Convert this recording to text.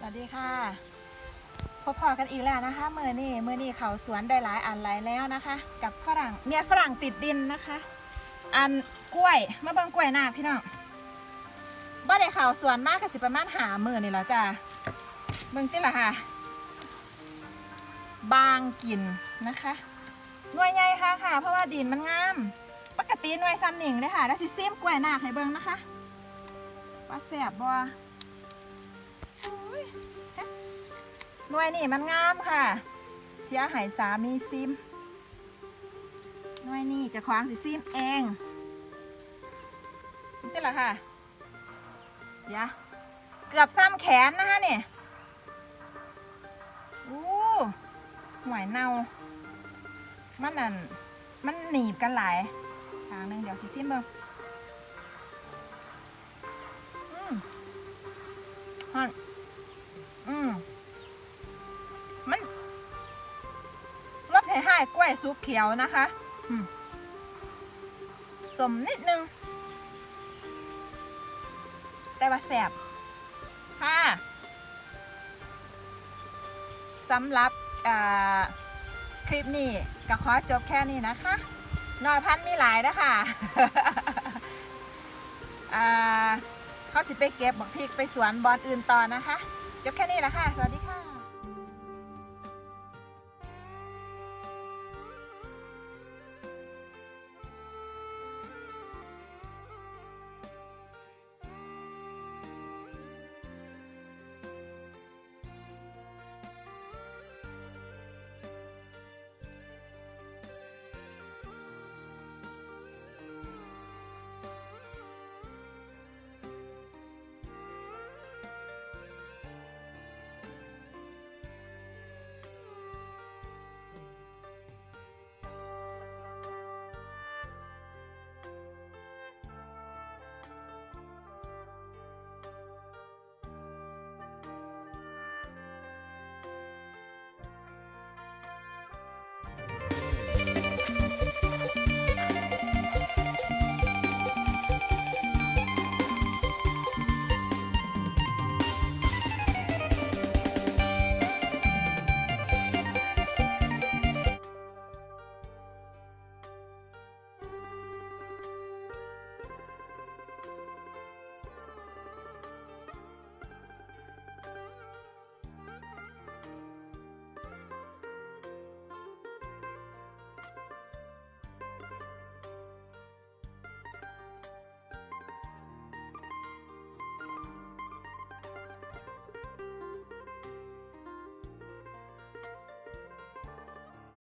สวัสดีค่ะพบพอกันอีกแล้วนะคะมือนี่มือนี่เขาสวนได้หลายอันหลายแล้วนะคะ กับฝรั่งเมียฝรั่งติดดินนะคะ อันกล้วยมาเบิ่งกล้วยหน้าพี่น้องบ่ได้เขาสวนมากค่ะสิประมาณหามือนี่แหละจ้ะเบิ่งติละค่ะ บางกินนะคะหน่วยใหญ่ค่ะค่ะ เพราะว่าดินมันงาม ปกติหน่วยซ้ำหนิงเลยค่ะแล้วสิซิมกล้วยหน้าให้เบิ่งนะคะว่าแสบบ่ น่วยนี่มันงามค่ะ เสียหายสามีซิมหน่วยนี่จะคว้างสิซิมเองนี่แหละค่ะยวเกือบซ้ำแขนนะคะเนี่ยอู้หวยเน่า มันนั่นมันหนีบกันหลายทางหนึงเดี๋ยวสิซิมเบิ่งอืมฮอน กล้วยซุปเขียวนะคะสมนิดนึง แต่ว่าแสบค่ะสำหรับคลิปนี้ก็ขอจบแค่นี้นะคะนอยพันธ์มีหลายนะคะอ่าเขาสิไปเก็บบักพริกไปสวนบอนอื่นต่อนะคะ จบแค่นี้ละค่ะ สวัสดีค่ะ